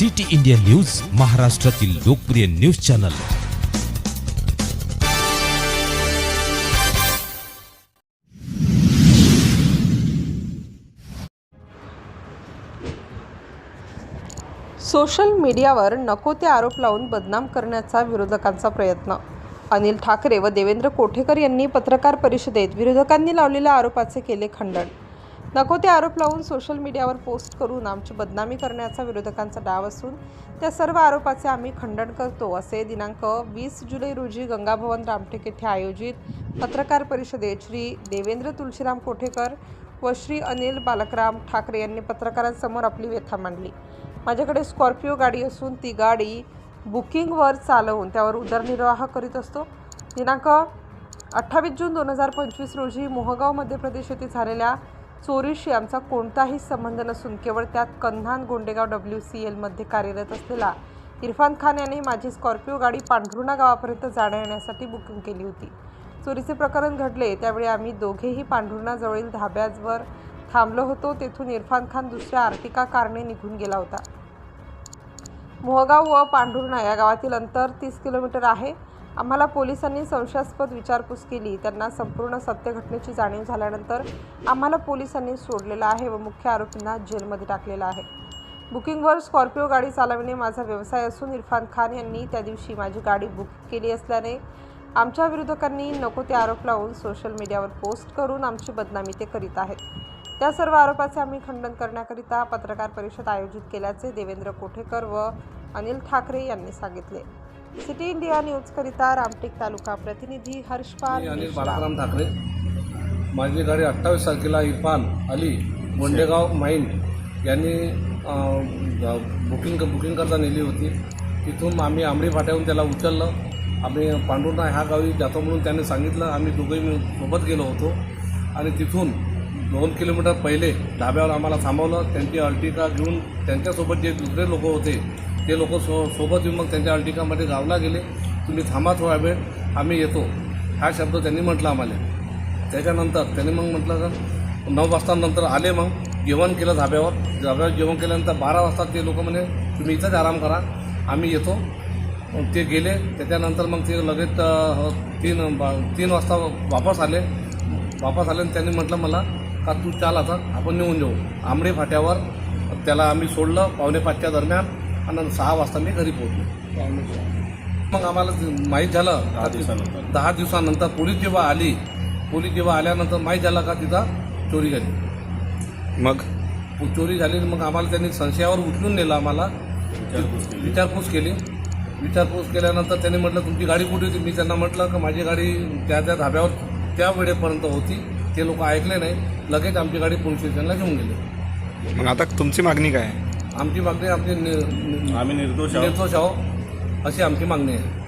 City India news महाराष्ट्रातील लोकप्रिय news channel. Social मीडियावर नको ते आरोप लावून बदनाम करण्याचा विरोधकांचा प्रयत्न. अनिल ठाकरे व देवेंद्र कोठेकर यांनी पत्रकार परिषदेत विरोधकांनी लावलेल्या आरोपाचे केले खंडन. नको ते आरोप लावून सोशल मीडियावर पोस्ट करून आमची बदनामी करण्याचा विरोधकांचा डाव असून त्या सर्व आरोपाचे आम्ही खंडन करतो असे दिनांक वीस जुलै रोजी गंगाभवन रामटेक येथे आयोजित पत्रकार परिषदेत श्री देवेंद्र तुळशीराम कोठेकर व श्री अनिल बालकराम ठाकरे यांनी पत्रकारांसमोर आपली व्यथा मांडली. माझ्याकडे स्कॉर्पिओ गाडी असून ती गाडी बुकिंगवर चालवून त्यावर उदरनिर्वाह करीत असतो. दिनांक अठ्ठावीस जून दोन हजार पंचवीस रोजी मोहगाव मध्य प्रदेश येथे झालेल्या चोरीशी आमचा कोणताही संबंध नसून केवळ त्यात कन्हान गोंडेगाव डब्ल्यू सी एलमध्ये कार्यरत असलेला इरफान खान यांनी माझी स्कॉर्पिओ गाडी पांढरुणा गावापर्यंत जाण्या येण्यासाठी बुकिंग केली होती. चोरीचे प्रकरण घडले त्यावेळी आम्ही दोघेही पांढरुणाजवळील धाब्याजवर थांबलो होतो. तेथून इरफान खान दुसऱ्या आर्टिका कारने निघून गेला होता. मोहगाव व पांढुर्णा या गावातील अंतर तीस किलोमीटर आहे. आम्हाला पोलिसांनी संशयास्पद विचारपूस केली. त्यांना संपूर्ण सत्यघटनेची जाणीव झाल्यानंतर आम्हाला पोलिसांनी सोडलेलं आहे व मुख्य आरोपींना जेलमध्ये टाकलेलं आहे. बुकिंगवर स्कॉर्पिओ गाडी चालविणे माझा व्यवसाय असून इरफान खान यांनी त्या दिवशी माझी गाडी बुक केली असल्याने आमच्या विरोधकांनी नको ते आरोप लावून सोशल मीडियावर पोस्ट करून आमची बदनामी ते करीत आहेत. त्या सर्व आरोपाचे आम्ही खंडन करण्याकरिता पत्रकार परिषद आयोजित केल्याचे देवेंद्र कोठेकर व अनिल ठाकरे यांनी सांगितले. सिटी इंडिया न्यूजकरिता रामटेक तालुका प्रतिनिधी हर्षपाल मी अनिल मेश्राम. बालाराम ठाकरे. माझी गाडी अठ्ठावीस तारखेला इरफान अली गोंडेगाव माईन यांनी बुकिंग बुकिंग करता नेली होती. तिथून आम्ही आंबडी फाट्याहून त्याला उचललं. आम्ही पांडुर्णा ह्या गावी जातो म्हणून त्यांनी सांगितलं. आम्ही दोघंही सोबत गेलो होतो. आणि तिथून दोन किलोमीटर पहिले ढाब्यावर आम्हाला थांबवलं. त्यांची अल्टिका घेऊन त्यांच्यासोबत जे दुसरे लोक होते ते लोक सो सोबत येऊन मग त्यांच्या अल्टिकामध्ये गावला गेले. तुम्ही थांबा थोडा वेळ आम्ही येतो. हा शब्द त्यांनी म्हटला आम्हाला. त्याच्यानंतर त्यांनी मग म्हटलं का नऊ वाजता नंतर आले मग जेवण केलं धाब्यावर. धाब्यावर जेवण केल्यानंतर बारा वाजता ते लोक म्हणे तुम्ही इथंच आराम करा आम्ही येतो. ते गेले. त्याच्यानंतर मग ते लगेच हो, तीन बा- तीन वाजता वापस आले. वापस आले आणि त्यांनी म्हटलं मला का तू चाल आता आपण निघून जाऊ. आंबडे फाट्यावर त्याला आम्ही सोडलं पावणे पाचच्या दरम्यान. आणि सहा वाजता मी घरी पोहोचलो. मग आम्हाला माहीत झालं दहा दिवसानंतर. दहा दिवसानंतर पोलीस जेव्हा आली पोलीस जेव्हा आल्यानंतर माहीत झालं का तिथं चोरी झाली? मग? चोरी झाली मग आम्हाला त्यांनी संशयावर उचलून नेलं आम्हाला. विचारपूस केली. विचारपूस केल्यानंतर त्यांनी म्हटलं तुमची गाडी कुठे होती? मी त्यांना म्हटलं का माझी गाडी त्या त्या धाब्यावर त्या वेळेपर्यंत होती. ते लोक ऐकले नाही. लगेच आमची गाडी पोलीस स्टेशनला घेऊन गेले. मग आता तुमची मागणी काय? आहे आमची मागणी आमची नि- नि- आम्ही निर्दोष आहोत. निर्दोष आहो अशी आमची मागणी आहे.